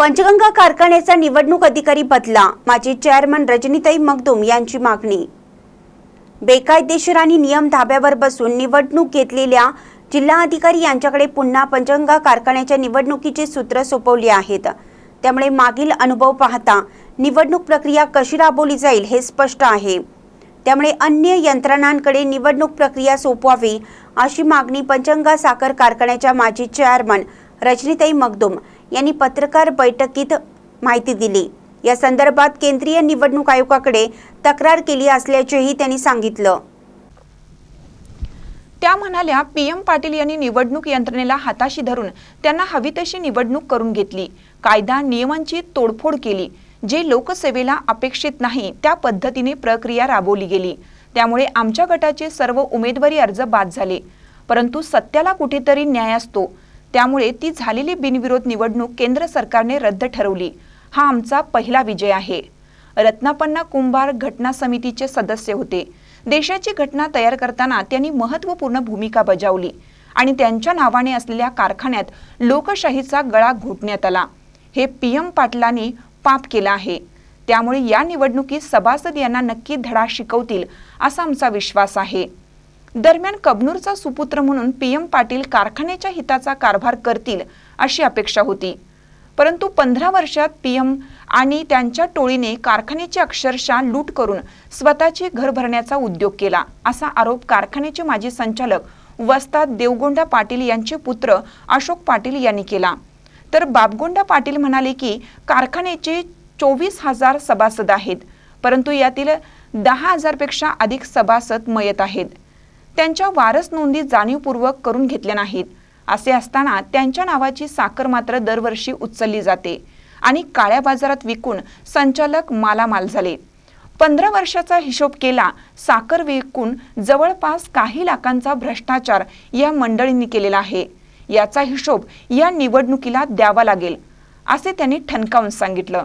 पंचगंगा कारखान्याचा निवडणूक अधिकारी बदला. माजी चेअरमन रजनीताई मगदूम यांची मागणी. बेकायदेशीर आणि नियम धाब्यावर बसून निवडणूक घेतलेल्या जिल्हाधिकारी यांच्याकडे पुन्हा पंचगंगा कारखान्याच्या निवडणुकीची सूत्र सोपवली आहेत. त्यामुळे मागील अनुभव पाहता निवडणूक प्रक्रिया कशी राबवली जाईल हे स्पष्ट आहे. त्यामुळे अन्य यंत्रणांकडे निवडणूक प्रक्रिया सोपवावी अशी मागणी पंचगंगा साखर कारखान्याच्या माजी चेअरमन रजनीताई मगदूम यांनी पत्रकार बैठकीत माहिती दिली. या संदर्भात केंद्रीय निवडणूक आयोगाकडे तक्रार केली असल्याचेही त्यांनी सांगितलं. त्या म्हणाल्या पी एम पाटील यांनी निवडणूक यंत्रणेला हाताशी धरून त्यांना हवी तशी निवडणूक करून घेतली. कायदा नियमांची तोडफोड केली. जे लोकसेवेला अपेक्षित नाही त्या पद्धतीने प्रक्रिया राबवली गेली. त्यामुळे आमच्या गटाचे सर्व उमेदवारी अर्ज बाद झाले. परंतु सत्याला कुठेतरी न्याय असतो. त्यामुळे ती झालेली बिनविरोध निवडणूक केंद्र सरकारने रद्द ठरवली. हा आमचा पहिला विजय आहे. रत्नापन्ना कुंभार घटना समितीचे सदस्य होते. देशाची घटना तयार करताना त्यांनी महत्त्वपूर्ण भूमिका बजावली आणि त्यांच्या नावाने असलेल्या कारखान्यात लोकशाहीचा गळा घोटण्यात आला. हे पी एम पाटलांनी पाप केलं आहे. त्यामुळे या निवडणुकीत सभासद यांना नक्की धडा शिकवतील असा आमचा विश्वास आहे. दरम्यान कबनूरचा सुपुत्र म्हणून पी एम पाटील कारखान्याच्या हिताचा कारभार करतील अशी अपेक्षा होती. परंतु पंधरा वर्षात पी एम आणि त्यांच्या टोळीने कारखान्याची अक्षरशः लूट करून स्वतःचे घर भरण्याचा उद्योग केला असा आरोप कारखान्याचे माजी संचालक वस्ताद देवगोंडा पाटील यांचे पुत्र अशोक पाटील यांनी केला. तर बाबगोंडा पाटील म्हणाले की कारखान्याचे चोवीस हजार सभासद आहेत परंतु यातील दहा हजारपेक्षा अधिक सभासद मयत आहेत. त्यांच्या वारस नोंदी जाणीवपूर्वक करून घेतल्या नाहीत. असे असताना त्यांच्या नावाची साखर मात्र दरवर्षी उचलली जाते आणि काळ्या बाजारात विकून संचालक मालामाल झाले. पंधरा वर्षाचा हिशोब केला साखर विकून जवळपास काही लाखांचा भ्रष्टाचार या मंडळींनी केलेला आहे. याचा हिशोब या निवडणुकीला द्यावा लागेल असे त्यांनी ठणकावून सांगितलं.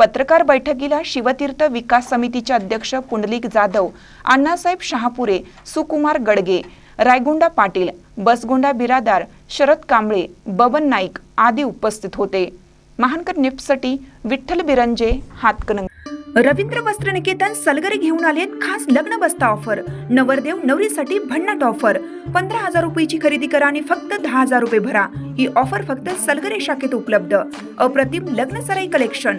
पत्रकार बैठकीला शिवतीर्थ विकास समितीचे अध्यक्ष पुंडलिक जाधव अण्णासाहेब शहापुरे सुकुमार गडगे रायगुंडा पाटील बसगोंडा बिरादार शरद कांबळे बबन नाईक आदी उपस्थित होते. महानकर निफ्टसाठी विठ्ठल बिरंजे हातकणंग. रवींद्र वस्त्र निकेतन सलगरे घेऊन आलेत खास लग्न बस्ता ऑफर. नवरदेव नवरीसाठी भन्नाट ऑफर. पंधरा हजार रुपयाची खरेदी करा आणि फक्त दहा हजार रुपये भरा. ही ऑफर फक्त सलगरे शाखेत उपलब्ध. अप्रतिम लग्न सराई कलेक्शन.